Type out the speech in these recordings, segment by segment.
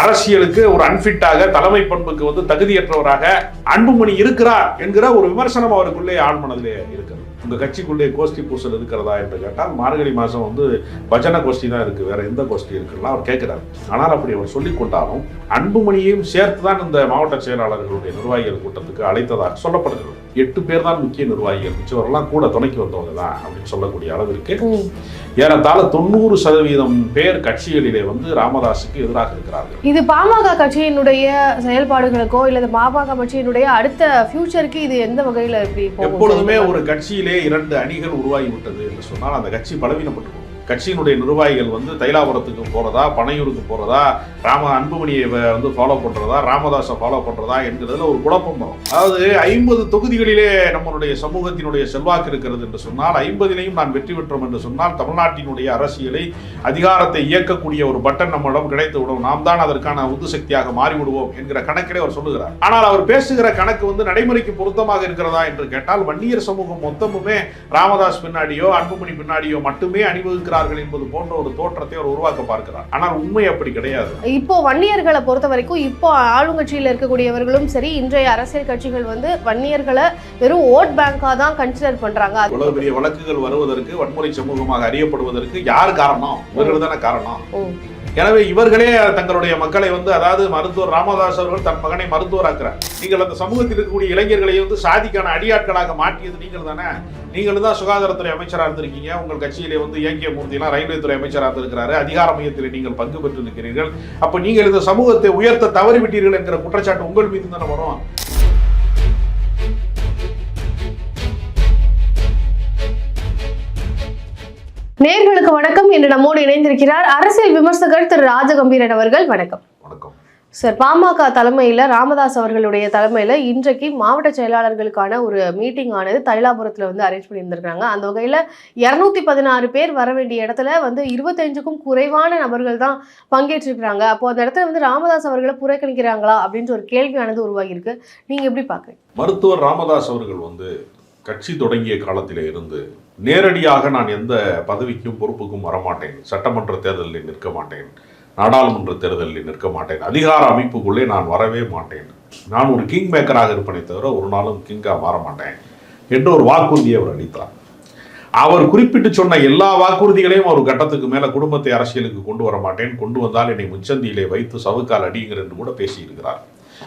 அரசியலுக்கு ஒரு அன்பிட்டாக தலைமை பண்புக்கு வந்து தகுதியற்றவராக அன்புமணி இருக்கிறார் என்கிற ஒரு விமர்சனம் அவருக்குள்ளே ஆழ்மனதிலே இருக்கிறது. உங்க கட்சிக்குள்ளே கோஷ்டி பூசல் இருக்கிறதா என்று கேட்டால் மார்கழி மாசம் வந்து பஜனை கோஷ்டி தான் இருக்கு. வேற எந்த கோஷ்டி இருக்குன்னா அவர் கேட்கிறார். ஆனால் அப்படி அவர் சொல்லிக் கொண்டாலும் அன்புமணியையும் சேர்த்து தான் இந்த மாவட்ட செயலாளர்களுடைய நிர்வாகிகள் கூட்டத்துக்கு அழைத்ததாக சொல்லப்படுகிறது. எட்டு பேர் தான் முக்கிய நிர்வாகிகள். மிச்சவரெல்லாம் கூட துணைக்கு வந்தவங்க தான் அப்படின்னு சொல்லக்கூடிய அளவிற்கு. ஏறத்தாழ தொண்ணூறு சதவீதம் பேர் கட்சிகளிலே வந்து ராமதாஸுக்கு எதிராக இருக்கிறார்கள். இது பாமக கட்சியினுடைய செயல்பாடுகளுக்கோ இல்ல பாமக கட்சியினுடைய அடுத்த ஃபியூச்சருக்கு இது எந்த வகையில போகும்? எப்பொழுதுமே ஒரு கட்சியிலே இரண்டு அணிகள் உருவாகி விட்டது என்று சொன்னால் அந்த கட்சி பலவீனப்பட்டு கட்சியினுடைய நிர்வாகிகள் வந்து தைலாபுரத்துக்கு போகிறதா பனையூருக்கு போகிறதா ராம அன்புமணியை வந்து ஃபாலோ பண்ணுறதா ராமதாஸை ஃபாலோ பண்ணுறதா என்கிறதுல ஒரு குழப்பம் வரும். அதாவது ஐம்பது தொகுதிகளிலே நம்மளுடைய சமூகத்தினுடைய செல்வாக்கு இருக்கிறது என்று சொன்னால் ஐம்பதிலையும் நான் வெற்றி பெற்றோம் என்று சொன்னால் தமிழ்நாட்டினுடைய அரசியலை அதிகாரத்தை இயக்கக்கூடிய ஒரு பட்டன் நம்மிடம் கிடைத்து விடும் நாம் தான் அதற்கான உந்து சக்தியாக மாறிவிடுவோம் என்கிற கணக்கிலே அவர் சொல்லுகிறார். ஆனால் அவர் பேசுகிற கணக்கு வந்து நடைமுறைக்கு பொருத்தமாக இருக்கிறதா என்று கேட்டால் வன்னியர் சமூகம் மொத்தமுமே ராமதாஸ் பின்னாடியோ அன்புமணி பின்னாடியோ மட்டுமே அணிவகுக்கிறார் அணிவகுக்கிறார்கள் என்பது போன்ற ஒரு தோற்றத்தை அவர் உருவாக்க பார்க்கிறார். ஆனால் உண்மை அப்படி கிடையாது. இப்போ வன்னியர்களை பொறுத்த வரைக்கும் இப்போ ஆளுங்கட்சியில் இருக்கக்கூடியவர்களும் சரி இன்றைய அரசியல் கட்சிகள் வந்து வன்னியர்களை வெறும் ஓட் பேங்கா தான் கன்சிடர் பண்றாங்க. இவ்வளவு பெரிய வழக்குகள் வருவதற்கு வன்முறை சமூகமாக அறியப்படுவதற்கு யார் காரணம்? இவர்கள் தானே காரணம். எனவே இவர்களே தங்களுடைய மக்களை வந்து அதாவது மருத்துவர் ராமதாஸ் அவர்கள் தன் மகனை மருத்துவராக்குறார். நீங்கள் அந்த சமூகத்தில் இருக்கக்கூடிய இளைஞர்களை வந்து சாதிக்கான அடியாட்களாக மாற்றியது நீங்கள் தானே? நீங்கள் தான் சுகாதாரத்துறை அமைச்சராக இருந்திருக்கீங்க. உங்கள் கட்சியிலே வந்து ஏகே மூர்த்திலாம் ரயில்வே துறை அமைச்சராக இருந்திருக்கிறாரு. அதிகார மையத்தில் நீங்கள் பங்கு பெற்று இருக்கிறீர்கள் அப்போ நீங்கள் இந்த சமூகத்தை உயர்த்த தவறிவிட்டீர்கள் என்கிற குற்றச்சாட்டு உங்கள் மீது தானே வரும். நேர்களுக்கு வணக்கம். என்று நம்மோடு இணைந்திருக்கிறார் அரசியல் விமர்சகர் திரு ராஜகம்பீரன் அவர்கள். வணக்கம். வணக்கம். சார் பாமக தலைமையில ராமதாஸ் அவர்களுடைய தலைமையில இன்றைக்கு மாவட்ட செயலாளர்களுக்கான ஒரு மீட்டிங் ஆனது தைலாபுரத்துல வந்து அரேஞ்ச் பண்ணியிருந்திருக்காங்க. அந்த வகையில இருநூத்தி பதினாறு பேர் வர வேண்டிய இடத்துல வந்து இருபத்தஞ்சுக்கும் குறைவான நபர்கள் தான் பங்கேற்றிருக்கிறாங்க. அப்போ அந்த இடத்துல வந்து ராமதாஸ் அவர்களை புறக்கணிக்கிறாங்களா அப்படின்ற ஒரு கேள்வியானது உருவாகி இருக்கு நீங்க எப்படி பாக்குறீங்க மருத்துவர் ராமதாஸ் அவர்கள் வந்து கட்சி தொடங்கிய காலத்திலே இருந்து நேரடியாக நான் எந்த பதவிக்கும் பொறுப்புக்கும் வரமாட்டேன். சட்டமன்ற தேர்தலில் நிற்க மாட்டேன். நாடாளுமன்ற தேர்தலில் நிற்க மாட்டேன். அதிகார அமைப்புக்குள்ளே நான் வரவே மாட்டேன். நான் ஒரு கிங் மேக்கராக இருப்பேனே தவிர ஒரு நாளும் கிங்காக மாற மாட்டேன் என்று ஒரு வாக்குறுதியை அவர் அளித்தார். அவர் குறிப்பிட்டு சொன்ன எல்லா வாக்குறுதிகளையும் ஒரு கட்டத்துக்கு மேலே குடும்பத்தை அரசியலுக்கு கொண்டு வர மாட்டேன். கொண்டு வந்தால் என்னை முச்சந்தியிலே வைத்து சவுக்கால் அடியுங்கள் என்று கூட பேசியிருக்கிறார்.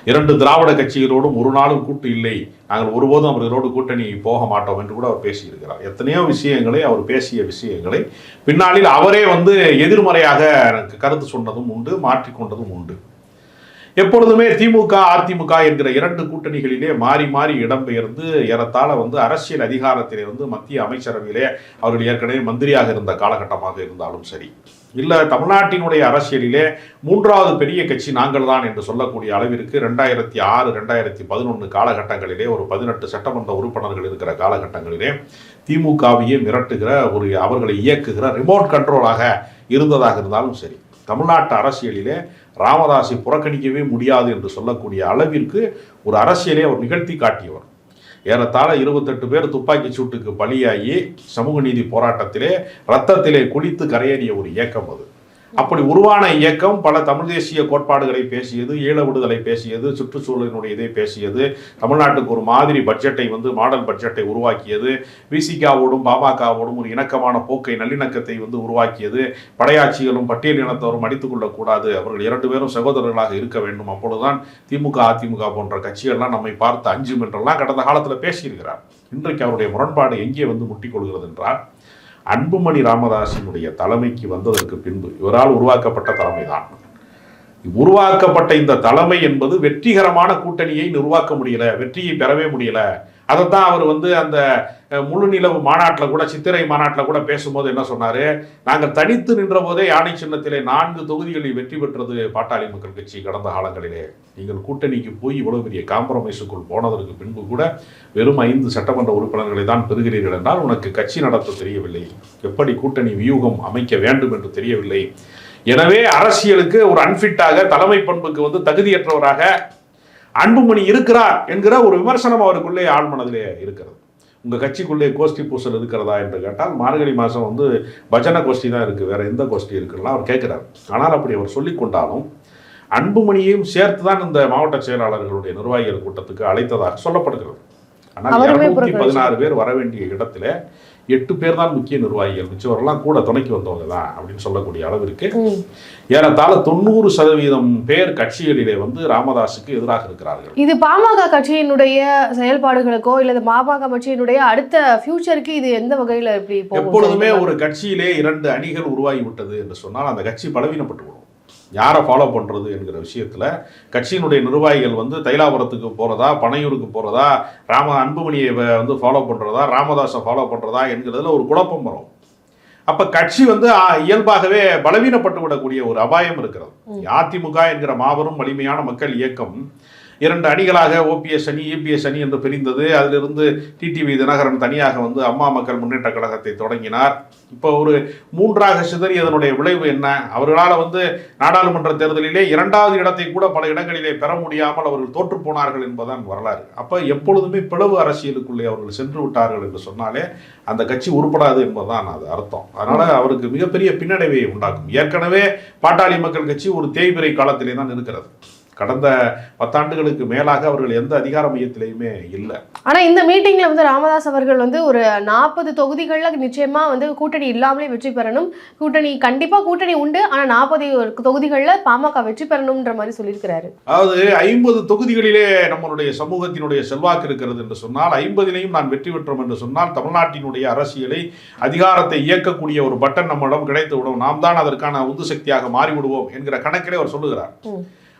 இரண்டு திராவிட கட்சிகளோடும் ஒரு நாளும் கூட்டு இல்லை. நாங்கள் ஒருபோதும் அவர்களோடு கூட்டணி போக மாட்டோம் என்று கூட அவர் பேசியிருக்கிறார். எத்தனையோ விஷயங்களை அவர் பேசிய விஷயங்களை பின்னாளில் அவரே வந்து எதிர்மறையாக எனக்கு கருத்து சொன்னதும் உண்டு மாற்றிக்கொண்டதும் உண்டு. எப்பொழுதுமே திமுக அதிமுக என்கிற இரண்டு கூட்டணிகளிலே மாறி மாறி இடம்பெயர்ந்து ஏறத்தாழ வந்து அரசியல் அதிகாரத்திலே வந்து மத்திய அமைச்சரவையிலே அவர்கள் ஏற்கனவே மந்திரியாக இருந்த காலகட்டமாக இருந்தாலும் சரி. இல்லை தமிழ்நாட்டினுடைய அரசியலிலே மூன்றாவது பெரிய கட்சி நாங்கள் தான் என்று சொல்லக்கூடிய அளவிற்கு ரெண்டாயிரத்தி ஆறு ரெண்டாயிரத்தி பதினொன்று காலகட்டங்களிலே ஒரு பதினெட்டு சட்டமன்ற உறுப்பினர்கள் இருக்கிற காலகட்டங்களிலே திமுகவையே மிரட்டுகிற ஒரு அவர்களை இயக்குகிற ரிமோட் கண்ட்ரோலாக இருந்ததாக இருந்தாலும் சரி தமிழ்நாட்டு அரசியலிலே ராமதாஸை புறக்கணிக்கவே முடியாது என்று சொல்லக்கூடிய அளவிற்கு ஒரு அரசியலை அவர் நிகழ்த்தி காட்டியவர். ஏறத்தாழ இருபத்தெட்டு பேர் துப்பாக்கி சூட்டுக்கு பலியாகி சமூக நீதி போராட்டத்திலே ரத்தத்திலே குளித்து கரையேறிய ஒரு இயக்கம் அது. அப்படி உருவான இயக்கம் பல தமிழ் தேசிய கோட்பாடுகளை பேசியது ஈழ விடுதலை பேசியது சுற்றுச்சூழலினுடைய இதை பேசியது தமிழ்நாட்டுக்கு ஒரு மாதிரி பட்ஜெட்டை வந்து மாடல் பட்ஜெட்டை உருவாக்கியது விசிகாவோடும் பாமகவோடும் ஒரு இணக்கமான போக்கை நல்லிணக்கத்தை வந்து உருவாக்கியது படையாட்சிகளும் பட்டியல் இனத்தவரும் அடித்துக் கொள்ளக்கூடாது அவர்கள் இரண்டு பேரும் சகோதரர்களாக இருக்க வேண்டும் அப்பொழுதுதான் திமுக அதிமுக போன்ற கட்சிகள்லாம் நம்மை பார்த்து அஞ்சும் என்றெல்லாம் கடந்த காலத்தில் பேசியிருக்கிறார். இன்றைக்கு அவருடைய முரண்பாடு எங்கே வந்து முட்டிக்கொள்கிறது என்றால் அன்புமணி ராமதாசினுடைய தலைமைக்கு வந்ததற்கு பின்பு இவரால் உருவாக்கப்பட்ட தலைமை தான் உருவாக்கப்பட்ட இந்த தலைமை என்பது வெற்றிகரமான கூட்டணியை உருவாக்க முடியல வெற்றியை பெறவே முடியல. அதைத்தான் அவர் வந்து அந்த முழு நிலவு மாநாட்டில் கூட சித்திரை மாநாட்டில் கூட பேசும்போது என்ன சொன்னார்? நாங்கள் தனித்து நின்ற போதே யானை சின்னத்திலே நான்கு தொகுதிகளில் வெற்றி பெற்றது பாட்டாளி மக்கள் கட்சி கடந்த காலங்களிலே. நீங்கள் கூட்டணிக்கு போய் இவ்வளவு பெரிய காம்ப்ரமைஸுக்குள் போனதற்கு பின்பு கூட வெறும் ஐந்து சட்டமன்ற உறுப்பினர்களை தான் பெறுகிறீர்கள் என்றால் உனக்கு கட்சி நடத்த தெரியவில்லை. எப்படி கூட்டணி வியூகம் அமைக்க வேண்டும் என்று தெரியவில்லை? எனவே அரசியலுக்கு ஒரு அன்பிட்டாக தலைமை பண்புக்கு வந்து தகுதியற்றவராக அன்புமணி இருக்கிறார் என்கிற ஒரு விமர்சனம் அவருக்குள்ளே ஆழ்மனதிலே இருக்கிறது. உங்க கட்சிக்குள்ளே கோஷ்டி பூசல் இருக்கிறதா என்று கேட்டால் மார்கழி மாசம் வந்து பஜனை கோஷ்டி தான் இருக்கு. வேற எந்த கோஷ்டி இருக்குன்னா அவர் கேட்கிறார். ஆனால் அப்படி அவர் சொல்லிக் கொண்டாலும் அன்புமணியையும் சேர்த்து தான் இந்த மாவட்ட செயலாளர்களுடைய நிர்வாகிகள் கூட்டத்துக்கு அழைத்ததாக சொல்லப்படுகிறது. ஆனால் இருநூத்தி. பதினாறு பேர் வர வேண்டிய இடத்துல எட்டு பேர் தான் முக்கிய நிர்வாகிகள் மிச்சவரெல்லாம் கூட துணைக்கு வந்தவங்க தான் அப்படின்னு சொல்லக்கூடிய அளவிற்கு. ஏறத்தாழ தொண்ணூறு சதவீதம் பேர் கட்சிகளிலே வந்து ராமதாஸுக்கு எதிராக இருக்கிறார்கள் இது பாமக கட்சியினுடைய செயல்பாடுகளுக்கோ இல்ல இந்த பாமக கட்சியினுடைய அடுத்த ஃபியூச்சருக்கு இது எந்த வகையில எப்படி எப்பொழுதுமே? ஒரு கட்சியிலே இரண்டு அணிகள் உருவாகி விட்டது என்று சொன்னால் அந்த கட்சி பலவீனப்பட்டு விடும் யாரை ஃபாலோ பண்றது என்கிற விஷயத்துல கட்சியினுடைய நிர்வாகிகள் வந்து தைலாபுரத்துக்கு போறதா பனையூருக்கு போறதா ராம அன்புமணியை வந்து ஃபாலோ பண்றதா ராமதாஸை ஃபாலோ பண்றதா என்கிறதுல ஒரு குழப்பம் வரும். அப்ப கட்சி வந்து இயல்பாகவே பலவீனப்பட்டு விடக்கூடிய ஒரு அபாயம் இருக்கிறது. அதிமுக என்கிற மாபெரும் வலிமையான மக்கள் இயக்கம் இரண்டு அணிகளாக ஓபிஎஸ் அணி இபிஎஸ் அணி என்று பிரிந்தது. அதிலிருந்து டிடிவி தினகரன் தனியாக வந்து அம்மா மக்கள் முன்னேற்ற கழகத்தை தொடங்கினார். இப்போ ஒரு மூன்றாக சிதறியதனுடைய விளைவு என்ன? அவர்களால் வந்து நாடாளுமன்ற தேர்தலிலே இரண்டாவது இடத்தை கூட பல இடங்களிலே பெற முடியாமல் அவர்கள் தோற்று போனார்கள் என்பதுதான் வரலாறு. அப்போ எப்பொழுதுமே பிளவு அரசியலுக்குள்ளே அவர்கள் சென்று விட்டார்கள் என்று சொன்னாலே அந்த கட்சி உருப்படாது என்பதுதான் அது அர்த்தம். அதனால் அவருக்கு மிகப்பெரிய பின்னடைவை உண்டாக்கும். ஏற்கனவே பாட்டாளி மக்கள் கட்சி ஒரு தேய்பிரை காலத்திலே தான் இருக்கிறது. கடந்த பத்தாண்டுகளுக்கு மேலாக அவர்கள் எந்த அதிகார மையத்திலையுமே இல்லை. ஆனா இந்த மீட்டிங்ல வந்து ராமதாஸ் அவர்கள் வந்து ஒரு நாற்பது தொகுதிகள்ல நிச்சயமா வந்து கூட்டணி இல்லாமலே வெற்றி பெறணும். கூட்டணி கண்டிப்பா கூட்டணி உண்டு. ஆனா நாற்பது தொகுதிகள்ல பாமக வெற்றி பெறணும்ன்ற மாதிரி சொல்லியிருக்கிறாரு. அதாவது ஐம்பது தொகுதிகளிலே நம்மளுடைய சமூகத்தினுடைய செல்வாக்கு இருக்கிறது என்று சொன்னால் ஐம்பதிலையும் நான் வெற்றி பெற்றோம் என்று சொன்னால் தமிழ்நாட்டினுடைய அரசியலை அதிகாரத்தை இயக்கக்கூடிய ஒரு பட்டன் நம்மிடம் கிடைத்து விடும் நாம் தான் அதற்கான உந்து சக்தியாக மாறிவிடுவோம் என்கிற கணக்கிலே அவர் சொல்லுகிறார்.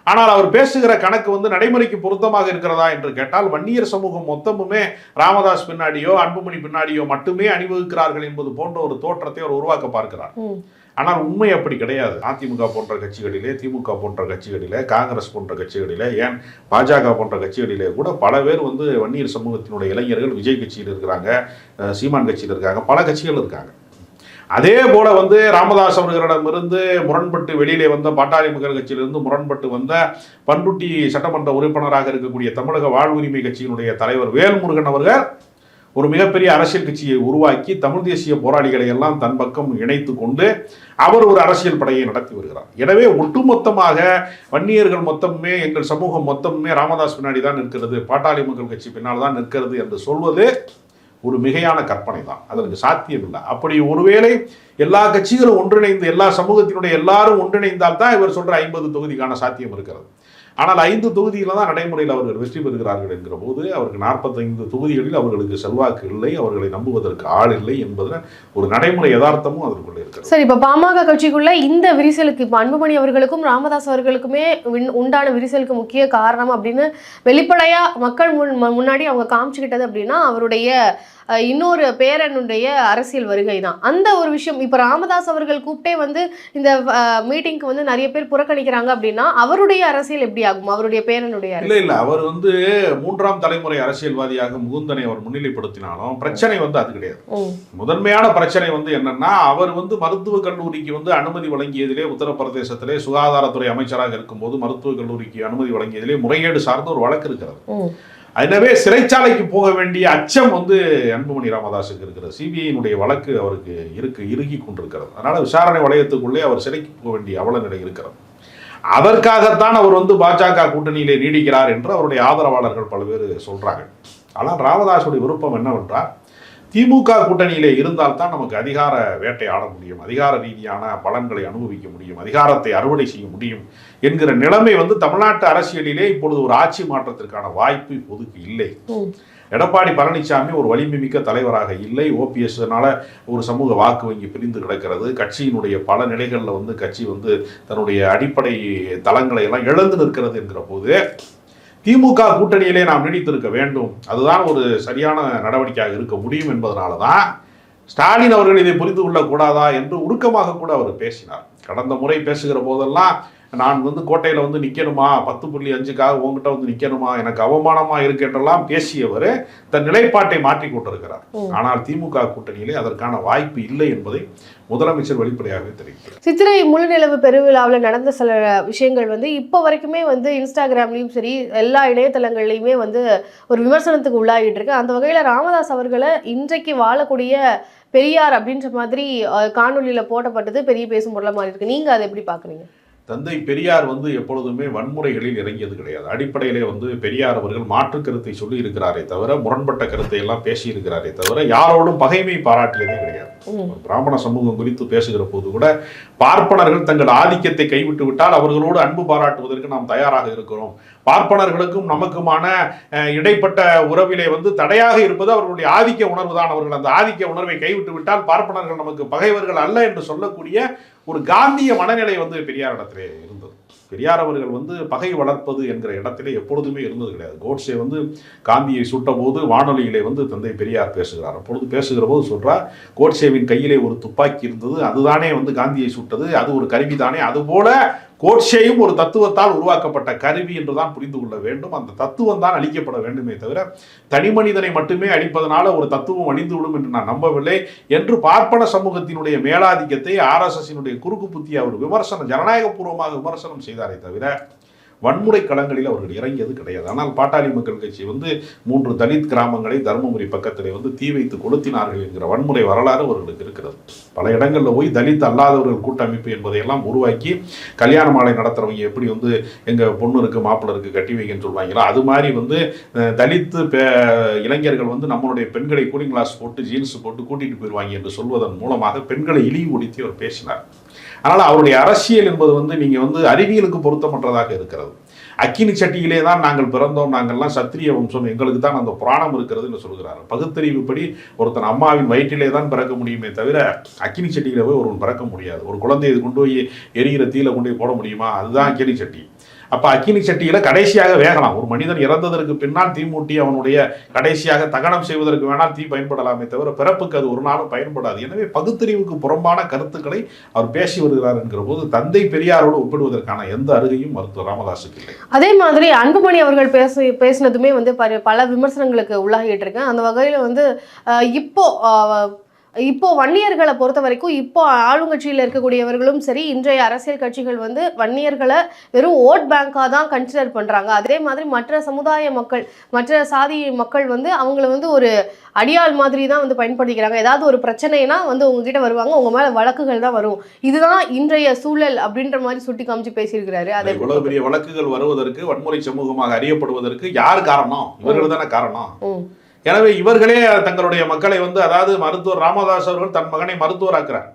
ஆனால் அவர் பேசுகிற கணக்கு வந்து நடைமுறைக்கு பொருத்தமாக இருக்கிறதா? என்று கேட்டால் வன்னியர் சமூகம் மொத்தமுமே ராமதாஸ் பின்னாடியோ அன்புமணி பின்னாடியோ மட்டுமே அணிவகுக்கிறார்கள் என்பது போன்ற ஒரு தோற்றத்தை அவர் உருவாக்க பார்க்கிறார். ஆனால் உண்மை அப்படி கிடையாது. அதிமுக போன்ற கட்சிகளிலே திமுக போன்ற கட்சிகளிலே காங்கிரஸ் போன்ற கட்சிகளிலே ஏன் பாஜக போன்ற கட்சிகளிலே கூட பல பேர் வந்து வன்னியர் சமூகத்தினுடைய இளைஞர்கள் விஜய் கட்சியில் இருக்கிறாங்க சீமான் கட்சியில் இருக்காங்க பல கட்சிகள் இருக்காங்க. அதே போல வந்து ராமதாஸ் அவர்களிடமிருந்து முரண்பட்டு வெளியிலே வந்த பாட்டாளி மக்கள் கட்சியிலிருந்து முரண்பட்டு வந்த பண்ருட்டி சட்டமன்ற உறுப்பினராக இருக்கக்கூடிய தமிழக வாழ்வுரிமை கட்சியினுடைய தலைவர் வேல்முருகன் அவர்கள் ஒரு மிகப்பெரிய அரசியல் கட்சியை உருவாக்கி தமிழ் தேசிய போராளிகளை எல்லாம் தன் பக்கம் இணைத்து கொண்டு அவர் ஒரு அரசியல் படையை நடத்தி வருகிறார். எனவே ஒட்டுமொத்தமாக வன்னியர்கள் மொத்தமே எங்கள் சமூகம் மொத்தமே ராமதாஸ் பின்னாடி தான் நிற்கிறது பாட்டாளி மக்கள் கட்சி பின்னால் தான் நிற்கிறது என்று சொல்வது ஒரு மிகையான கற்பனை தான் அதற்கு சாத்தியம் இல்லை அப்படி ஒருவேளை எல்லா கட்சிகளும் ஒன்றிணைந்து எல்லா சமூகத்தினுடைய எல்லாரும் ஒன்றிணைந்தால் தான் இவர் சொல்ற ஐம்பது தொகுதிக்கான சாத்தியம் இருக்கிறது. ஆனால் ஐந்து தொகுதியில் தான் நடைமுறையில் அவர்கள் வெற்றி பெறுகிறார்கள் என்கிற போது அவருக்கு நாற்பத்தைந்து தொகுதிகளில் அவர்களுக்கு செல்வாக்கு இல்லை அவர்களை நம்புவதற்கு ஆள் இல்லை என்பதில் ஒரு நடைமுறை யதார்த்தமும் அதற்குள்ளே இருக்கிறது. சரி இப்போ பாமக கட்சிக்குள்ள இந்த விரிசலுக்கு இப்போ அன்புமணி அவர்களுக்கும் ராமதாஸ் அவர்களுக்குமே உண்டான விரிசலுக்கு முக்கிய காரணம் அப்படின்னு வெளிப்படையா மக்கள் முன் முன்னாடி அவங்க காமிச்சுக்கிட்டது அப்படின்னா அவருடைய இன்னொரு பேரனுடைய அரசியல் வருகை தான் அந்த ஒரு விஷயம் இப்போ ராமதாஸ் அவர்கள் கூப்பிட்டே வந்து இந்த மீட்டிங்க்கு வந்து நிறைய பேர் புறக்கணிக்கிறாங்க அப்படின்னா அவருடைய அரசியல் எப்படி ஆகும் அவருடைய பேரனுடைய இல்லை இல்லை அவர் வந்து மூன்றாம் தலைமுறை அரசியல்வாதியாக முகுந்தனை அவர் முன்னிலைப்படுத்தினாலும் பிரச்சனை வந்து அது கிடையாது. முதன்மையான பிரச்சனை வந்து என்னன்னா அவர் வந்து மருத்துவக் கல்லூரிக்கு வந்து அனுமதி வழங்கியதிலே உத்தரப்பிரதேசத்திலே சுகாதாரத்துறை அமைச்சராக இருக்கும்போது மருத்துவக் கல்லூரிக்கு அனுமதி வழங்கியதிலே முறைகேடு சார்ந்த ஒரு வழக்கு இருக்கிறது. எனவே சிறைச்சாலைக்கு போக வேண்டிய அச்சம் வந்து அன்புமணி ராமதாஸுக்கு இருக்கிறது. சிபிஐனுடைய வழக்கு அவருக்கு இருக்கு இறுகி கொண்டிருக்கிறது. அதனால விசாரணை வளையத்துக்குள்ளே அவர் சிறைக்கு போக வேண்டிய அவல நிலை இருக்கிறது. அதற்காகத்தான் அவர் வந்து பாஜக கூட்டணியிலே நீடிக்கிறார் என்று அவருடைய ஆதரவாளர்கள் பல பேர் சொல்றாங்க. ஆனால் ராமதாஸுடைய விருப்பம் என்னவென்றால் திமுக கூட்டணியிலே இருந்தால்தான் நமக்கு அதிகார வேட்டை ஆட முடியும் அதிகார ரீதியான பலன்களை அனுபவிக்க முடியும் அதிகாரத்தை அறுவடை செய்ய முடியும் என்கிற நிலைமை வந்து தமிழ்நாட்டு அரசியலிலே இப்பொழுது ஒரு ஆட்சி மாற்றத்திற்கான வாய்ப்பு இப்போதுக்கு இல்லை. எடப்பாடி பழனிசாமி ஒரு வலிமை மிக்க தலைவராக இல்லை. ஓபிஎஸ்னால ஒரு சமூக வாக்கு வங்கி பிரிந்து கிடக்கிறது. கட்சியினுடைய பல நிலைகளில் வந்து கட்சி வந்து தன்னுடைய அடிப்படை தளங்களை எல்லாம் இழந்து நிற்கிறது என்கிற போது திமுக கூட்டணியிலே நாம் நீடித்திருக்க வேண்டும். அதுதான் ஒரு சரியான நடவடிக்கையாக இருக்க முடியும் என்பதனால தான் ஸ்டாலின் அவர்கள் இதை புரிந்து கொள்ளக்கூடாதா என்று உருக்கமாக கூட அவர் பேசினார். கடந்த முறை பேசுகிற போதெல்லாம் நான் வந்து கோட்டையில் வந்து நிற்கணுமா பத்து புள்ளி அஞ்சுக்காக உங்ககிட்ட வந்து நிற்கணுமா எனக்கு அவமானமா இருக்கு என்றெல்லாம் பேசியவர் தன் நிலைப்பாட்டை மாற்றி கொண்டிருக்கிறார். ஆனால் திமுக கூட்டணியிலே அதற்கான வாய்ப்பு இல்லை என்பதை முதலமைச்சர் வெளிப்படையாகவே தெரிவிக்கிறார். சித்திரை முழுநிலவு பெருவிழாவில் நடந்த சில விஷயங்கள் வந்து இப்போ வரைக்குமே வந்து இன்ஸ்டாகிராம்லேயும் சரி எல்லா இணையதளங்கள்லையுமே வந்து ஒரு விமர்சனத்துக்கு உள்ளாகிட்டு இருக்கு. அந்த வகையில் ராமதாஸ் அவர்களை இன்றைக்கு வாழக்கூடிய பெரியார் அப்படின்ற மாதிரி அஹ், காணொளியில போடப்பட்டது பெரிய பேசும் பொருளாக மாறி இருக்கு. நீங்க அதை எப்படி பாக்குறீங்க? தந்தை பெரியார் வந்து எப்பொழுதுமே வன்முறைகளில் இறங்கியது கிடையாது. அடிப்படையிலே வந்து பெரியார் அவர்கள் மாற்று கருத்தை சொல்லி இருக்கிறாரே தவிர முரண்பட்ட கருத்தை எல்லாம் பேசி இருக்கிறாரே தவிர யாரோடும் பகைமை பாராட்டியதே கிடையாது. பிராமண சமூகம் குறித்து பேசுகிற போது கூட பார்ப்பனர்கள் தங்கள் ஆதிக்கத்தை கைவிட்டு விட்டால் அவர்களோடு அன்பு பாராட்டுவதற்கு நாம் தயாராக இருக்கிறோம். பார்ப்பனர்களுக்கும் நமக்குமான இடைப்பட்ட உறவிலே வந்து தடையாக இருப்பது அவர்களுடைய ஆதிக்க உணர்வு தான் அவர்கள் அந்த ஆதிக்க உணர்வை கைவிட்டு விட்டால் பார்ப்பனர்கள் நமக்கு பகைவர்கள் அல்ல என்று சொல்லக்கூடிய ஒரு காந்திய மனநிலை வந்து பெரியார் பெரியாரிடத்திலே இருந்தது. பெரியார் அவர்கள் வந்து பகை வளர்ப்பது என்கிற இடத்திலே எப்பொழுதுமே இருந்தது கிடையாது. கோட்ஸே வந்து காந்தியை சுட்ட போது வானொலியிலே வந்து தந்தை பெரியார் பேசுகிறார். அப்பொழுது பேசுகிற போது சொல்றார் கோட்சேவின் கையிலே ஒரு துப்பாக்கி இருந்தது அதுதானே வந்து காந்தியை சுட்டது அது ஒரு கருவி தானே அதுபோல கோட்சேயும் ஒரு தத்துவத்தால் உருவாக்கப்பட்ட கருவி என்றுதான் புரிந்து கொள்ள வேண்டும். அந்த தத்துவம் தான் அழிக்கப்பட வேண்டுமே தவிர தனி மனிதனை மட்டுமே அழிப்பதனால ஒரு தத்துவம் அழிந்துவிடும் என்று நான் நம்பவில்லை என்று பார்ப்பன சமூகத்தினுடைய மேலாதிக்கத்தை ஆர்எஸ்எஸ்னுடைய குறுக்கு புத்தி அவர் விமர்சனம் ஜனநாயகபூர்வமாக விமர்சனம் செய்தாரே தவிர வன்முறை களங்களில் அவர்கள் இறங்கியது கிடையாது. ஆனால் பாட்டாளி மக்கள் கட்சி வந்து மூன்று தலித் கிராமங்களை தருமபுரி பக்கத்திலே வந்து தீ வைத்து கொளுத்தினார்கள் என்கிற வன்முறை வரலாறு அவர்களுக்கு இருக்கிறது. பல இடங்களில் போய் தலித் அல்லாதவர்கள் கூட்டமைப்பு என்பதையெல்லாம் உருவாக்கி கல்யாண மாலை நடத்துறவங்க எப்படி வந்து எங்கள் பொண்ணு இருக்கு இருக்கு கட்டி வைங்கன்னு சொல்லுவாங்களோ அது மாதிரி வந்து தலித்து பே இளைஞர்கள் வந்து நம்மளுடைய பெண்களை கூலிங் கிளாஸ் போட்டு ஜீன்ஸ் போட்டு கூட்டிகிட்டு போயிடுவாங்க என்று சொல்வதன் மூலமாக பெண்களை இழிவுபடுத்தி அவர் பேசினார். அதனால் அவருடைய அரசியல் என்பது வந்து நீங்கள் வந்து அறிவியலுக்கு பொருத்தமற்றதாக இருக்கிறது. அக்கினி சட்டியிலே தான் நாங்கள் பிறந்தோம் நாங்கள்லாம் சத்திரிய வம்சம் எங்களுக்கு தான் அந்த புராணம் இருக்கிறதுன்னு சொல்கிறார் பகுத்தறிவுப்படி ஒருத்தன் அம்மாவின் வயிற்றிலே தான் பிறக்க முடியுமே தவிர அக்கினி சட்டியில போய் ஒருவன் பிறக்க முடியாது. ஒரு குழந்தையை கொண்டு போய் எரிகிற தீயில கொண்டு போய் போட முடியுமா? அதுதான் அக்கினி சட்டி. அப்போ அக்கினி சட்டியில் கடைசியாக வேகலாம். ஒரு மனிதன் இறந்ததற்கு பின்னால் தீ மூட்டி அவனுடைய கடைசியாக தகனம் செய்வதற்கு வேணால் தீ பயன்படலாமே தவிர பிறப்புக்கு அது ஒரு நாளும் பயன்படாது. எனவே பகுத்தறிவுக்கு புறம்பான கருத்துக்களை அவர் பேசி வருகிறார் என்கிற போது தந்தை பெரியாரோடு ஒப்பிடுவதற்கான எந்த அருகையும் மருத்துவர் ராமதாசுக்கு இல்லை. அதே மாதிரி அன்புமணி அவர்கள் பேசி பேசினதுமே வந்து பல- பல விமர்சனங்களுக்கு உள்ளாகிட்டு இருக்கேன். அந்த வகையில் வந்து இப்போ இப்போ வன்னியர்களை பொறுத்த வரைக்கும் இப்போ ஆளுங்கட்சியில் இருக்கக்கூடியவர்களும் சரி இன்றைய அரசியல் கட்சிகள் வந்து வன்னியர்களை வெறும் ஓட் பேங்காக தான் கன்சிடர் பண்ணுறாங்க அதே மாதிரி மற்ற சமுதாய மக்கள் மற்ற சாதி மக்கள் வந்து அவங்கள வந்து ஒரு அடியாள் மாதிரி தான் வந்து பயன்படுத்திக்கிறாங்க. ஏதாவது ஒரு பிரச்சனைனா வந்து உங்ககிட்ட வருவாங்க உங்க மேல வழக்குகள் தான் வரும். இதுதான் இன்றைய சூழல் அப்படின்ற மாதிரி சுட்டி காமிச்சு பேசியிருக்கிறாரு. அதை இவ்வளவு பெரிய வழக்குகள் வருவதற்கு வன்முறை சமூகமாக அறியப்படுவதற்கு யார் காரணம்? இவர்கள் தானே காரணம். எனவே இவர்களே தங்களுடைய மக்களை வந்து அதாவது மருத்துவர் ராமதாஸ் அவர்கள் தன் மகனை மருத்துவராக்குறார்.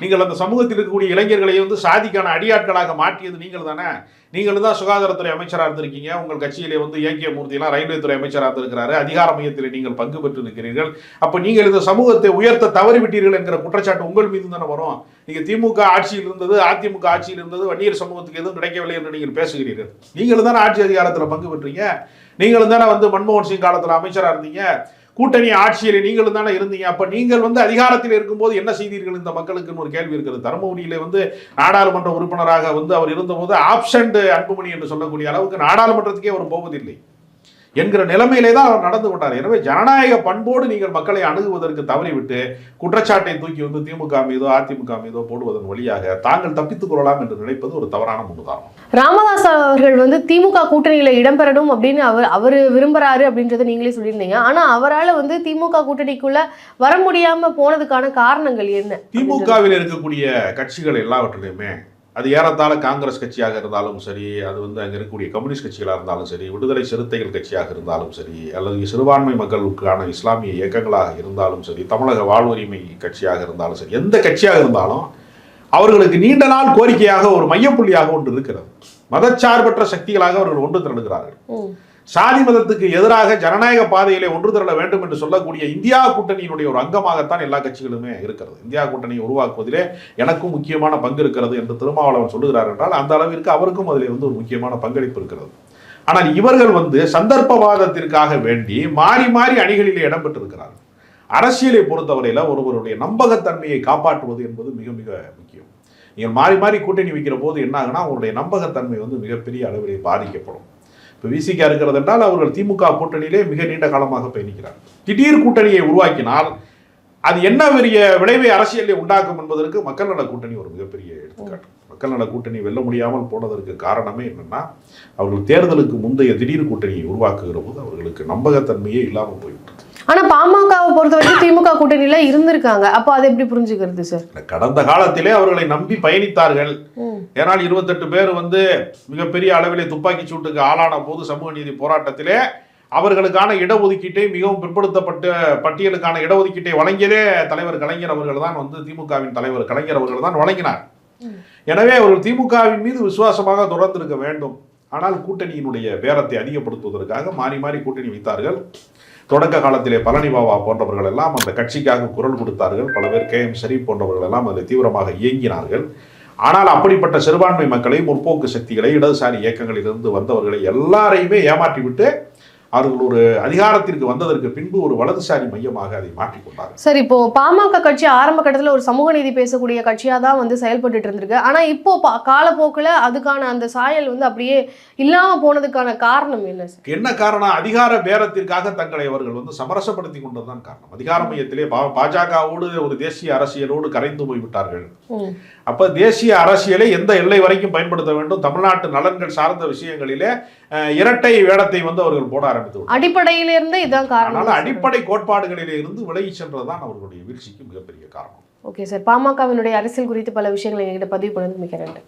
நீங்கள் அந்த சமூகத்தில் இருக்கக்கூடிய இளைஞர்களை வந்து சாதிக்கான அடியாட்களாக மாற்றியது நீங்கள் தானே? நீங்கள் தான் சுகாதாரத்துறை அமைச்சராக இருந்திருக்கீங்க. உங்கள் கட்சியிலே வந்து ஏகே மூர்த்திலாம் ரயில்வே துறை அமைச்சராக இருந்திருக்கிறாரு. அதிகார மையத்தில் நீங்கள் பங்கு பெற்று இருக்கிறீர்கள் அப்போ நீங்கள் இந்த சமூகத்தை உயர்த்த தவறிவிட்டீர்கள் என்கிற குற்றச்சாட்டு உங்கள் மீது தானே வரும். நீங்கள் திமுக ஆட்சியில் இருந்தது அதிமுக ஆட்சியில் இருந்தது வன்னியர் சமூகத்துக்கு எதுவும் கிடைக்கவில்லை என்று நீங்கள் பேசுகிறீர்கள். நீங்கள் தானே ஆட்சி அதிகாரத்தில் பங்கு பெற்றீங்க. நீங்களும் தானே வந்து மன்மோகன் சிங் காலத்தில் அமைச்சராக இருந்தீங்க. கூட்டணி ஆட்சியில் நீங்களும் தானே இருந்தீங்க. அப்போ நீங்கள் வந்து அதிகாரத்தில் இருக்கும்போது என்ன செய்தீர்கள் இந்த மக்களுக்குன்னு ஒரு கேள்வி இருக்கிறது தருமபுரியில வந்து நாடாளுமன்ற உறுப்பினராக வந்து அவர் இருந்தபோது ஆப்ஷன்டு அன்புமணி என்று சொல்லக்கூடிய அளவுக்கு நாடாளுமன்றத்துக்கே அவர் போவதில்லை. என்கிற நிலைமையிலே தான் அவர் நடந்து கொண்டார். எனவே ஜனநாயக பண்போடு நீங்கள் மக்களை அணுகுவதற்கு தவறிவிட்டு குற்றச்சாட்டை தூக்கி வந்து திமுக மீதோ அதிமுக மீதோ போடுவதன் வழியாக தாங்கள் தப்பித்துக் கொள்ளலாம் என்று நினைப்பது ஒரு தவறான முன்னுதாரணம். ராமதாஸ் அவர்கள் வந்து திமுக கூட்டணியில இடம்பெறணும் அப்படின்னு அவர் அவர் விரும்புறாரு அப்படின்றத நீங்களே சொல்லியிருந்தீங்க. ஆனா அவரால வந்து திமுக கூட்டணிக்குள்ள வர முடியாம போனதுக்கான காரணங்கள் என்ன? திமுகவில் இருக்கக்கூடிய கட்சிகள் எல்லாவற்றிலையுமே அது ஏறத்தாழ காங்கிரஸ் கட்சியாக இருந்தாலும் சரி அது வந்து அங்கே இருக்கக்கூடிய கம்யூனிஸ்ட் கட்சிகளாக இருந்தாலும் சரி விடுதலை சிறுத்தைகள் கட்சியாக இருந்தாலும் சரி அல்லது சிறுபான்மை மக்களுக்கான இஸ்லாமிய இயக்கங்களாக இருந்தாலும் சரி தமிழக வாழ்வுரிமை கட்சியாக இருந்தாலும் சரி எந்த கட்சியாக இருந்தாலும் அவர்களுக்கு நீண்ட நாள் கோரிக்கையாக ஒரு மையப்புள்ளியாக ஒன்று இருக்கிறது. மதச்சார்பற்ற சக்திகளாக அவர்கள் ஒன்று திரளுகிறார்கள் சாதி மதத்துக்கு எதிராக ஜனநாயக பாதையிலே ஒன்று திரள வேண்டும் என்று சொல்லக்கூடிய இந்தியா கூட்டணியினுடைய ஒரு அங்கமாகத்தான் எல்லா கட்சிகளுமே இருக்கிறது. இந்தியா கூட்டணியை உருவாக்குவதிலே எனக்கும் முக்கியமான பங்கு இருக்கிறது என்று திருமாவளவன் சொல்லுகிறார் என்றால் அந்த அளவிற்கு அவருக்கும் அதில் வந்து ஒரு முக்கியமான பங்களிப்பு இருக்கிறது. ஆனால் இவர்கள் வந்து சந்தர்ப்பவாதத்திற்காக வேண்டி மாறி மாறி அணிகளிலே இடம்பெற்றிருக்கிறார்கள் அரசியலை பொறுத்தவரையில ஒருவருடைய நம்பகத்தன்மையை காப்பாற்றுவது என்பது மிக மிக முக்கியம். நீங்கள் மாறி மாறி கூட்டணி வைக்கிற போது என்ன ஆகுனா அவருடைய நம்பகத்தன்மை வந்து மிகப்பெரிய அளவிலே பாதிக்கப்படும். இப்போ விசிகா இருக்கிறது என்றால் அவர்கள் திமுக கூட்டணியிலே மிக நீண்ட காலமாக பயணிக்கிறார் திடீர் கூட்டணியை உருவாக்கினால் அது என்ன பெரிய விளைவை அரசியலில் உண்டாக்கும் என்பதற்கு மக்கள் நல கூட்டணி ஒரு மிகப்பெரிய எடுத்துக்காட்டு. மக்கள் நல கூட்டணி வெல்ல முடியாமல் போனதற்கு காரணமே என்னன்னா அவர்கள் தேர்தலுக்கு முந்தைய திடீர் கூட்டணியை உருவாக்குகிற போது அவர்களுக்கு நம்பகத்தன்மையே இல்லாமல் போய்விட்டது. ஆனா பாமகவை பொறுத்த வரைக்கும் திமுக கூட்டணியில இருந்திருக்காங்க. அப்போ அதை எப்படி புரிஞ்சுக்கிறது சார் கடந்த காலத்திலே அவர்களை நம்பி பயணித்தார்கள். ஏனால் இருபத்தெட்டு பேர் வந்து மிகப்பெரிய அளவிலே துப்பாக்கி சூட்டுக்கு ஆளான போது சமூக நீதி போராட்டத்திலே அவர்களுக்கான இடஒதுக்கீட்டை மிகவும் பிற்படுத்தப்பட்ட பட்டியலுக்கான இடஒதுக்கீட்டை வழங்கியதே தலைவர் கலைஞர் அவர்கள் தான் வந்து திமுகவின் தலைவர் கலைஞர் அவர்கள் தான் வழங்கினார். எனவே அவர்கள் திமுகவின் மீது விசுவாசமாக தொடர்ந்து இருக்க வேண்டும். ஆனால் கூட்டணியினுடைய பேரத்தை அதிகப்படுத்துவதற்காக மாறி மாறி கூட்டணி வைத்தார்கள். தொடக்க காலத்திலே பழனி பாபா போன்றவர்கள் எல்லாம் அந்த கட்சிக்காக குரல் கொடுத்தார்கள். பல பேர் கே எம் ஷரீப் போன்றவர்கள் எல்லாம் அதில் தீவிரமாக இயங்கினார்கள். ஆனால் அப்படிப்பட்ட சிறுபான்மை மக்களை முற்போக்கு சக்திகளை இடதுசாரி இயக்கங்களிலிருந்து வந்தவர்களை எல்லாரையுமே ஏமாற்றிவிட்டு அவர்கள் ஒரு அதிகாரத்திற்கு வந்ததற்கு பின்பு ஒரு வலதுசாரி மையமாக அதை மாற்றிக் கொண்டார்கள் சார் இப்போ பாமக கட்சி ஆரம்ப கட்டத்துல ஒரு சமூக நீதி பேசக்கூடிய கட்சியா தான் வந்து செயல்பட்டுட்டு இருந்திருக்கு. ஆனா இப்போ காலப்போக்குல அதுக்கான அந்த சாயல் வந்து அப்படியே இல்லாம போனதுக்கான காரணம் என்ன சார்? என்ன காரணம்? அதிகார பேரத்திற்காக தங்களை அவர்கள் வந்து சமரசப்படுத்தி கொண்டதுதான் காரணம். அதிகார மையத்திலே பா- பாஜகவோடு ஒரு தேசிய அரசியலோடு கரைந்து போய்விட்டார்கள். அப்ப தேசிய அரசியலை எந்த எல்லை வரைக்கும் பயன்படுத்த வேண்டும்? தமிழ்நாட்டு நலன்கள் சார்ந்த விஷயங்களிலே இரட்டை வேடத்தை வந்து அவர்கள் போட ஆரம்பித்து. அடிப்படையிலிருந்து இதான் அதனால காரணம் அடிப்படை கோட்பாடுகளிலே இருந்து விலகி சென்றதுதான் அவர்களுடைய வீழ்ச்சிக்கு மிகப்பெரிய காரணம். Okay sir. பாமகவினுடைய அரசியல் குறித்து பல விஷயங்களை எங்ககிட்ட பதிவு பண்ணது மிக நன்றி.